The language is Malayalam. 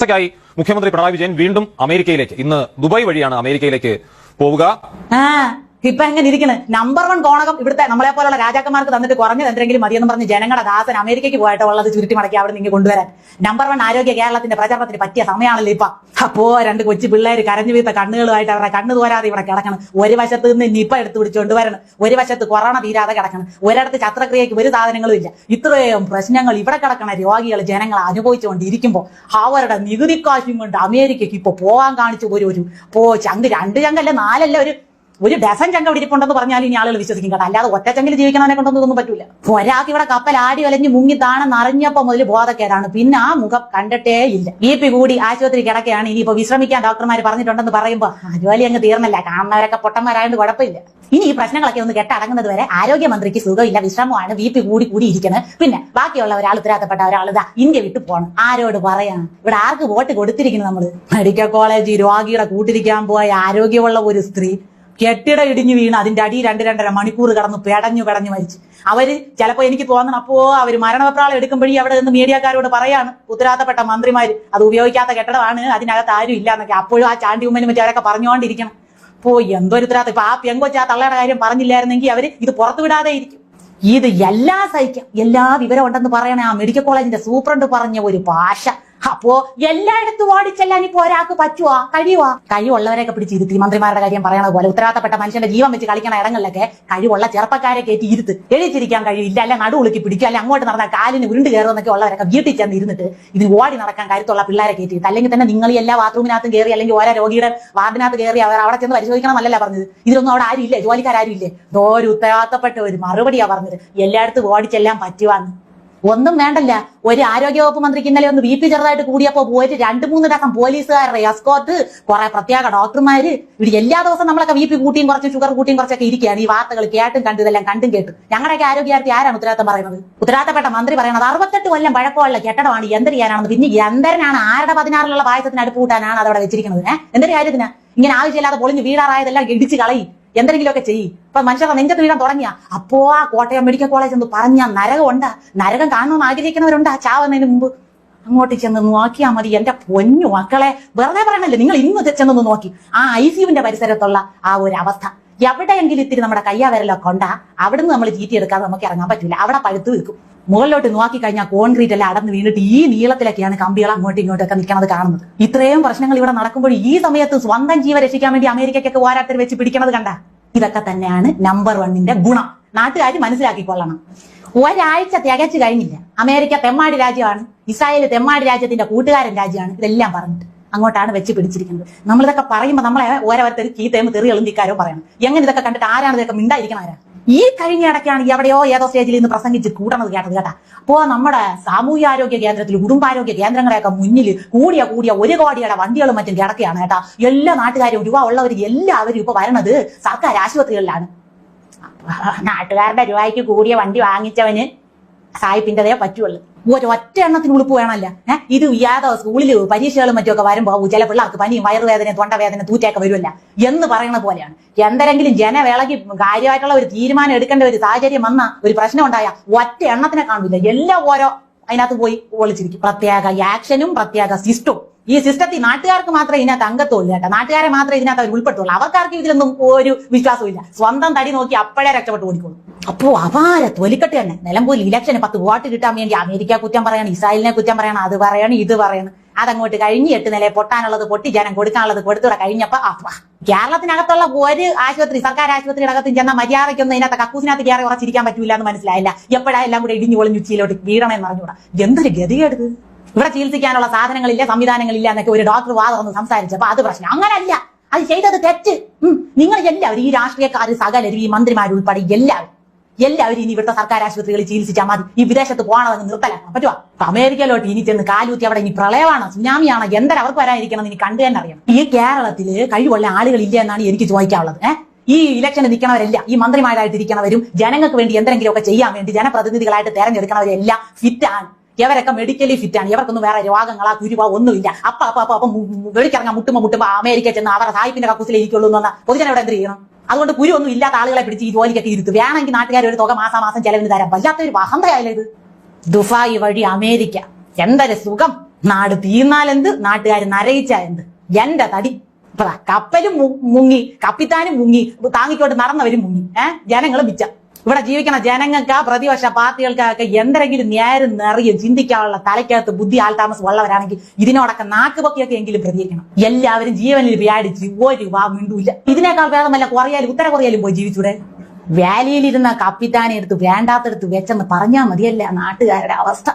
ചികിത്സയ്ക്കായി മുഖ്യമന്ത്രി പിണറായി വിജയൻ വീണ്ടും അമേരിക്കയിലേക്ക്. ഇന്ന് ദുബായ് വഴിയാണ് അമേരിക്കയിലേക്ക് പോവുക. ഇപ്പൊ എങ്ങനെ ഇരിക്കുന്നത് നമ്പർ വൺ കോണകം ഇവിടുത്തെ നമ്മളെ പോലുള്ള രാജാക്കന്മാർക്ക് തന്നിട്ട് കുറഞ്ഞത് എന്തെങ്കിലും മതിയെന്ന് പറഞ്ഞ് ജനങ്ങളുടെ ദാസൻ അമേരിക്കയ്ക്ക് പോയിട്ട് ഉള്ളത് ചുരുട്ടി മടക്കി അവിടെ നിങ്ങൾ കൊണ്ടുവരാൻ. നമ്പർ വൺ ആരോഗ്യ കേരളത്തിന്റെ പ്രചാരണത്തിന് പറ്റിയ സമയമാണല്ലോ ഇപ്പൊ. അപ്പോ രണ്ട് കൊച്ചു പിള്ളേര് കരഞ്ഞു വീത്ത കണ്ണുകളുമായിട്ട് അവരുടെ കണ്ണു തോരാതെ ഇവിടെ കിടക്കണം. ഒരു വശത്ത് നിന്ന് നിപ്പ എടുത്ത് പിടിച്ചുകൊണ്ട് വരണം. ഒരു വശത്ത് കൊറോണ തീരാതെ കിടക്കണം. ഒരിടത്ത് ശസ്ത്രക്രിയക്ക് ഒരു സാധനങ്ങളും ഇല്ല. ഇത്രയും പ്രശ്നങ്ങൾ ഇവിടെ കിടക്കണ രോഗികൾ ജനങ്ങൾ അനുഭവിച്ചുകൊണ്ടിരിക്കുമ്പോൾ അവരുടെ നികുതി കാശും കൊണ്ട് അമേരിക്കയ്ക്ക് ഇപ്പൊ പോകാൻ കാണിച്ചു ഒരു ഒരു പോ ചങ്ക് രണ്ട് ചങ്കല്ല നാലല്ല ഒരു ഒരു ഡസൻ ചങ്ക ഇടിപ്പുണ്ടെന്ന് പറഞ്ഞാൽ ഇനി ആളുകൾ വിശ്വസിക്കും കേട്ടോ. അല്ലാതെ ഒറ്റ ചങ്കിൽ ജീവിക്കണവനെ കൊണ്ടൊന്നും ഇതൊന്നും പറ്റൂല. ഒരാൾക്ക് ഇവിടെ കപ്പൽ ആടി വലഞ്ഞ് മുങ്ങി താണ നിറഞ്ഞപ്പോ മുതൽ ബോധക്കേടാണ്. പിന്നെ ആ മുഖം കണ്ടിട്ടേ ഇല്ല. ബി പി കൂടി ആശുപത്രി കിടക്കുകയാണ്. ഇനിയിപ്പോ വിശ്രമിക്കാൻ ഡോക്ടർമാർ പറഞ്ഞിട്ടുണ്ടെന്ന് പറയുമ്പോ ആ ജോലി അങ്ങ് തീർന്നല്ല. കാണുന്നവരൊക്കെ പൊട്ടന്മാരായതുകൊണ്ട് കുഴപ്പമില്ല. ഇനി ഈ പ്രശ്നങ്ങളൊക്കെ ഒന്ന് കെട്ടടങ്ങുന്നത് വരെ ആരോഗ്യമന്ത്രിക്ക് സുഖമില്ല. വിശ്രമമാണ്. ബി പി കൂടി കൂടി ഇരിക്കുന്നത് പിന്നെ ബാക്കിയുള്ള ഒരാൾ ഉത്തരവാദപ്പെട്ട ഇതാ ഇന്ത്യ വിട്ടു പോകണം ആരോട് പറയാം? ഇവിടെ ആർക്ക് വോട്ട് കൊടുത്തിരിക്കുന്നു നമ്മൾ? മെഡിക്കൽ കോളേജ് രോഗിയുടെ കൂട്ടിരിക്കാൻ പോയ ആരോഗ്യമുള്ള ഒരു സ്ത്രീ. കെട്ടിട ഇടിഞ്ഞു വീണ് അതിന്റെ അടി രണ്ട് രണ്ടര മണിക്കൂർ കടന്ന് പെടഞ്ഞു പെടഞ്ഞു മരിച്ചു. അവർ ചിലപ്പോ എനിക്ക് തോന്നണം അപ്പോ അവർ മരണപത്രാളം എടുക്കുമ്പോഴേ അവിടെ നിന്ന് മീഡിയക്കാരോട് പറയാണ് ഉത്തരവാദപ്പെട്ട മന്ത്രിമാര് അത് ഉപയോഗിക്കാത്ത കെട്ടിടമാണ് അതിനകത്ത് ആരും ഇല്ല എന്നൊക്കെ. അപ്പോഴും ആ ചാണ്ടി ഉമ്മനും മറ്റേ അവരൊക്കെ പറഞ്ഞുകൊണ്ടിരിക്കണം. അപ്പോ എന്തൊരു ഉത്തരവാദിത്തം? ഇപ്പൊ ആ പെങ്കൊച്ച ആ തള്ളയുടെ കാര്യം പറഞ്ഞില്ലായിരുന്നെങ്കിൽ അവർ ഇത് പുറത്തു വിടാതെ ഇരിക്കും. ഇത് എല്ലാ സഹിക്കാം. എല്ലാ വിവരം ഉണ്ടെന്ന് പറയണേ ആ മെഡിക്കൽ കോളേജിന്റെ സൂപ്രണ്ട് പറഞ്ഞ ഒരു ഭാഷ. അപ്പോ എല്ലായിടത്തും ഓടിച്ചെല്ലാൻ ഇപ്പൊ ഒരാൾക്ക് പറ്റുവാ? കഴിയുവാ? കഴിവുള്ളവരെയൊക്കെ പിടിച്ച് ഇരുത്തി മന്ത്രിമാരുടെ കാര്യം പറയണത് പോലെ ഉത്തരവാദിത്തപ്പെട്ട മനുഷ്യന്റെ ജീവൻ വെച്ച് കളിക്കണ ഇടങ്ങളിലൊക്കെ കഴിവുള്ള ചെറുപ്പക്കാരെ കയറ്റി ഇരുത്ത് എഴുതിച്ചിരിക്കാൻ കഴിയില്ല അല്ലെ നടുവുളുക്കി പിടിക്കുക അല്ലെ അങ്ങോട്ട് നടന്നാൽ കാലിന് ഉരുണ്ട് കയറുമെന്നൊക്കെ ഉള്ളവരൊക്കെ വീട്ടിൽ ചെന്ന് ഇരുന്നിട്ട് ഇതിന് ഓടി നടക്കാൻ കരുത്തുള്ള പിള്ളേരെ കയറ്റിയിട്ട് അല്ലെങ്കിൽ തന്നെ നിങ്ങൾ എല്ലാ ബാത്റൂമിനകത്തും കയറി അല്ലെങ്കിൽ ഓരോ രോഗിയുടെ വാർഡിനകത്ത് കയറി അവർ അവിടെ ചെന്ന് പരിശോധിക്കണം എന്നല്ല പറഞ്ഞത്. ഇതിലൊന്നും അവിടെ ആരും ഇല്ലേ ജോലിക്കാരും ഇല്ലേ ഒരു ഉത്തരവാദിത്തപ്പെട്ട ഒരു മറുപടിയാ പറഞ്ഞത്. എല്ലായിടത്തും ഓടിച്ചെല്ലാം പറ്റുവാന്ന്. ഒന്നും വേണ്ടല്ല. ഒരു ആരോഗ്യവകുപ്പ് മന്ത്രിക്ക് ഇന്നലെ ഒന്ന് ബി പി ചെറുതായിട്ട് കൂടിയപ്പോ പോയിട്ട് രണ്ട് മൂന്ന് ദിവസം പോലീസുകാരുടെ എസ്കോർട്ട് കുറെ പ്രത്യേക ഡോക്ടർമാര്. ഇവിടെ എല്ലാ ദിവസവും നമ്മളൊക്കെ ബി പി കൂട്ടിയും കുറച്ച് ഷുഗർ കൂട്ടിയും കുറച്ചൊക്കെ ഇരിക്കുകയാണ്. ഈ വാർത്തകൾ കേട്ടും കണ്ടു ഇതെല്ലാം കണ്ടും കേട്ടും. ഞങ്ങളുടെയൊക്കെ ആരോഗ്യാർത്ഥി ആരാണ് ഉത്തരവാദിത്തം പറയുന്നത്? ഉത്തരവാദിത്തപ്പെട്ട മന്ത്രി പറയുന്നത് അറുപത്തെട്ട് കൊല്ലം പഴക്കമുള്ള കെട്ടടമാണ് എന്ത് ചെയ്യാനാണെന്ന്. പിന്നെ എന്തരനാണ് ആരുടെ പതിനാറിലുള്ള പായസത്തിന് അടുപ്പ് കൂട്ടാനാണ് അതവിടെ വെച്ചിരിക്കുന്നത് ഏഹ് എന്തൊരു കാര്യത്തിന്? ഇങ്ങനെ ആവശ്യമില്ലാതെ പൊളിഞ്ഞ് വീടാറായതെല്ലാം ഇടിച്ച് കളയും. എന്തെങ്കിലുമൊക്കെ ചെയ്യും. ഇപ്പൊ മനുഷ്യർ നെഞ്ചത്ത് വീഴാൻ തുടങ്ങിയ. അപ്പോ ആ കോട്ടയം മെഡിക്കൽ കോളേജ് എന്ന് പറഞ്ഞ നരകം ഉണ്ടാ നരകം കാണണമെന്ന് ആഗ്രഹിക്കുന്നവരുണ്ട്. ചാവുന്നതിന് മുമ്പ് അങ്ങോട്ട് ചെന്ന് നോക്കിയാൽ മതി. എന്റെ പൊന്നു മക്കളെ വെറുതെ പറയണല്ലേ? നിങ്ങൾ ഇന്ന് ചെന്നൊന്ന് നോക്കി. ആ ഐ സിയുവിന്റെ പരിസരത്തുള്ള ആ ഒരു അവസ്ഥ. എവിടെയെങ്കിലും ഇത്തിരി നമ്മുടെ കയ്യാവരലൊക്കെ ഉണ്ടാ അവിടുന്ന് നമ്മൾ ചീറ്റി എടുക്കാതെ നമുക്ക് ഇറങ്ങാൻ പറ്റില്ല അവിടെ പഴുത്ത് നിൽക്കും. മുകളിലോട്ട് നോക്കി കഴിഞ്ഞാൽ കോൺക്രീറ്റ് എല്ലാം അടന്ന് വീണിട്ട് ഈ നീളത്തിലൊക്കെയാണ് കമ്പികൾ അങ്ങോട്ടും ഇങ്ങോട്ടൊക്കെ നിൽക്കുന്നത് കാണുന്നത്. ഇത്രയും പ്രശ്നങ്ങൾ ഇവിടെ നടക്കുമ്പോൾ ഈ സമയത്ത് സ്വന്തം ജീവ രക്ഷിക്കാൻ വേണ്ടി അമേരിക്കയ്ക്കൊക്കെ ഓരോരുത്തർ വെച്ച് പിടിക്കണത് കണ്ട? ഇതൊക്കെ തന്നെയാണ് നമ്പർ വണ്ണിന്റെ ഗുണം. നാട്ടുകാർ മനസ്സിലാക്കിക്കൊള്ളണം. ഒരാഴ്ച തികച്ചു കഴിഞ്ഞില്ല. അമേരിക്ക തെമ്മാടി രാജ്യമാണ്. ഇസ്രായേൽ തെമ്മാടി രാജ്യത്തിന്റെ കൂട്ടുകാരൻ രാജ്യമാണ്. ഇതെല്ലാം പറഞ്ഞിട്ട്. അങ്ങോട്ടാണ് വെച്ച് പിടിച്ചിരിക്കുന്നത്. നമ്മളിതൊക്കെ പറയുമ്പോൾ നമ്മളെ ഓരോരുത്തർ ചീത്തയും തെറി എളുമ്പിക്കാരോ പറയണം. എങ്ങനെ ഇതൊക്കെ കണ്ടിട്ട് ആരാണ് ഇതൊക്കെ മിണ്ടായിരിക്കണം ആരാ? ഈ കഴിഞ്ഞ ഇടയ്ക്കാണ് എവിടെയോ ഏതോ സ്റ്റേജിൽ ഇന്ന് പ്രസംഗിച്ച് കൂട്ടണത് കേട്ടത് കേട്ടാ. അപ്പോ നമ്മുടെ സാമൂഹ്യാരോഗ്യ കേന്ദ്രത്തിൽ കുടുംബാരോഗ്യ കേന്ദ്രങ്ങളെയൊക്കെ മുന്നിൽ കൂടിയ കൂടിയ ഒരു കോടിയുടെ വണ്ടികളും മറ്റും കിടക്കുകയാണ് കേട്ടാ. എല്ലാ നാട്ടുകാരും രൂപ ഉള്ളവർ എല്ലാവരും ഇപ്പൊ വരണത് സർക്കാർ ആശുപത്രികളിലാണ്. നാട്ടുകാരുടെ രൂപയ്ക്ക് കൂടിയ വണ്ടി വാങ്ങിച്ചവന് സായിപ്പിന്റെതേ പറ്റുള്ളൂ. ഒറ്റ എണ്ണത്തിന് ഉളുപ്പ് വേണമല്ല. ഏഹ് ഇത് യാതോ സ്കൂളിൽ പരീക്ഷകളും മറ്റുമൊക്കെ വരുമ്പോ ചില പിള്ളേർക്ക് പനിയും വയറുവേദന തൊണ്ടവേദന തൂറ്റയൊക്കെ വരുമല്ല എന്ന് പറയുന്ന പോലെയാണ്. എന്തെങ്കിലും ജനവേളയ്ക്ക് കാര്യമായിട്ടുള്ള ഒരു തീരുമാനം എടുക്കേണ്ട ഒരു സാഹചര്യം വന്ന ഒരു പ്രശ്നം ഉണ്ടായ ഒറ്റ എണ്ണത്തിനെ കാണില്ല എല്ലാം ഓരോ അതിനകത്ത് പോയി ഒളിച്ചിരിക്കും. പ്രത്യേക ആക്ഷനും പ്രത്യേക സിസ്റ്റവും ഈ സിസ്റ്റത്തിൽ നാട്ടുകാർക്ക് മാത്രമേ ഇതിനകത്ത് അംഗത്വമില്ല കേട്ടോ. നാട്ടുകാരെ മാത്രമേ ഇതിനകത്ത് അവർ ഉൾപ്പെട്ടുള്ളൂ അവർക്കാർക്കും ഇതിലൊന്നും ഒരു വിശ്വാസവും ഇല്ല സ്വന്തം തടി നോക്കി അപ്പോഴേ രക്ഷപ്പെട്ടു ഓടിക്കോളൂ. അപ്പോ അപാര തൊലിക്കെട്ട് തന്നെ. നിലമ്പൂരിൽ ഇലക്ഷന് പത്ത് വോട്ട് കിട്ടാൻ വേണ്ടി അമേരിക്ക കുറ്റം പറയണം ഇസ്രായേലിനെ കുറ്റം പറയണം അത് പറയണം ഇത് പറയണം. അതങ്ങോട്ട് കഴിഞ്ഞ് എട്ട് നില പൊട്ടാനുള്ളത് പൊട്ടി ജനം കൊടുക്കാനുള്ളത് കൊടുത്തൂടെ കഴിഞ്ഞപ്പോ അപ്പാ കേരളത്തിനകത്തുള്ള ഒരു ആശുപത്രി സർക്കാർ ആശുപത്രിയുടെ അകത്തും ചെന്ന മര്യാദയ്ക്കൊന്നും ഇതിനകത്ത് കക്കൂസിനകത്ത് കയറി ഉറച്ചിരിക്കാൻ പറ്റൂല എന്ന് മനസ്സിലായില്ല. എപ്പോഴാ എല്ലാം കൂടെ ഇടിഞ്ഞു പൊളിഞ്ഞു ഉച്ചയിലോട്ട് വീഴണമെന്ന് പറഞ്ഞുകൂടാ എന്തൊരു ഗതികേട് ഇവിടെ ചികിത്സിക്കാനുള്ള സാധനങ്ങളില്ല സംവിധാനങ്ങളില്ല എന്നൊക്കെ ഒരു ഡോക്ടർ വാ തുറന്ന് സംസാരിച്ചപ്പോ അത് പ്രശ്നം. അങ്ങനല്ല. അത് ചെയ്തത് തെറ്റ്. നിങ്ങൾ എല്ലാവരും ഈ രാഷ്ട്രീയക്കാർ സകലരും ഈ മന്ത്രിമാരുൾപ്പെടെ എല്ലാവരും എല്ലാവരും ഇനി ഇവിടുത്തെ സർക്കാർ ആശുപത്രികളിൽ ചികിത്സിച്ചാൽ മതി. ഈ വിദേശത്ത് പോകണമെന്ന് നിർത്തലാക്കാം അപ്പൊ അമേരിക്കയിലോട്ട് ഇനി ചെന്ന് കാലൂത്തി അവിടെ ഇനി പ്രളയമാണോ സുനാമിയാണോ എന്തരം അവർക്ക് വരാനിരിക്കണം ഇനി കണ്ടു തന്നെ അറിയാം ഈ കേരളത്തിൽ കഴിവുള്ള ആളുകൾ ഇല്ല എന്നാണ് എനിക്ക് ചോദിക്കാനുള്ളത്. ഈ ഇലക്ഷന് നിൽക്കണവരല്ല ഈ മന്ത്രിമാരായിട്ട് ഇരിക്കണവരും ജനങ്ങൾക്ക് വേണ്ടി എന്തെങ്കിലും ഒക്കെ ചെയ്യാൻ വേണ്ടി ജനപ്രതിനിധികളായിട്ട് തെരഞ്ഞെടുക്കണവരെല്ലാം ഫിറ്റാണ് ഇവരൊക്കെ മെഡിക്കലി ഫിറ്റാണ് ഇവർക്കൊന്നും വേറെ രോഗങ്ങളാ കുരുവാ ഒന്നുമില്ല. അപ്പ അപ്പ അപ്പ അപ്പം വെളിക്കിറങ്ങാൻ മുട്ടുമ്പോ മുട്ടുമ്പോ അമേരിക്ക ചെന്ന് അവരുടെ സാഹിബിന്റെ കക്കൂസിലിരിക്കുള്ളൂ എന്ന് പറഞ്ഞാൽ പൊതുജനം ഇവിടെ എന്ത് ചെയ്യണം? അതുകൊണ്ട് കുരു ഒന്നും ഇല്ലാത്ത ആളുകളെ പിടിച്ച് ഈ ജോലിക്കൊക്കെ ഇരുത്തു. വേണമെങ്കിൽ നാട്ടുകാർ ഒരു തുക മാസം മാസം ചെലവിന് തരാം. വല്ലാത്തൊരു വഹന്തയായാലും ഇത്. ദുബായ് വഴി അമേരിക്ക. എന്തൊരു സുഖം. നാട് തീർന്നാലെന്ത് നാട്ടുകാർ നരയിച്ചാ എന്ത്? എന്റെ തടി. കപ്പലും മുങ്ങി കപ്പിത്താനും മുങ്ങി താങ്ങിക്കോട്ട് നടന്നവരും മുങ്ങി. ഏഹ് ജനങ്ങൾ മിച്ച. ഇവിടെ ജീവിക്കണ ജനങ്ങൾക്ക് പ്രതിപക്ഷ പാർട്ടികൾക്കൊക്കെ എന്തെങ്കിലും നേരം നിറയും ചിന്തിക്കാനുള്ള തലയ്ക്കകത്ത് ബുദ്ധി ആൾതാമസം ഉള്ളവരാണെങ്കിൽ ഇതിനോടൊക്കെ നാക്കുപൊക്കിയൊക്കെ എങ്കിലും പ്രതികരിക്കണം. എല്ലാവരും ജീവനിൽ വ്യാടിച്ച് ഒരു വാ മിണ്ടൂല്ല. ഇതിനേക്കാൾ വേദമല്ല കുറയാലും ഉത്തര കുറയാലും പോയി ജീവിച്ചൂടെ? വാലിയിലിരുന്ന കപ്പിത്താനെ എടുത്ത് വേണ്ടാത്തടുത്ത് വെച്ചെന്ന് പറഞ്ഞാൽ മതിയല്ല നാട്ടുകാരുടെ അവസ്ഥ.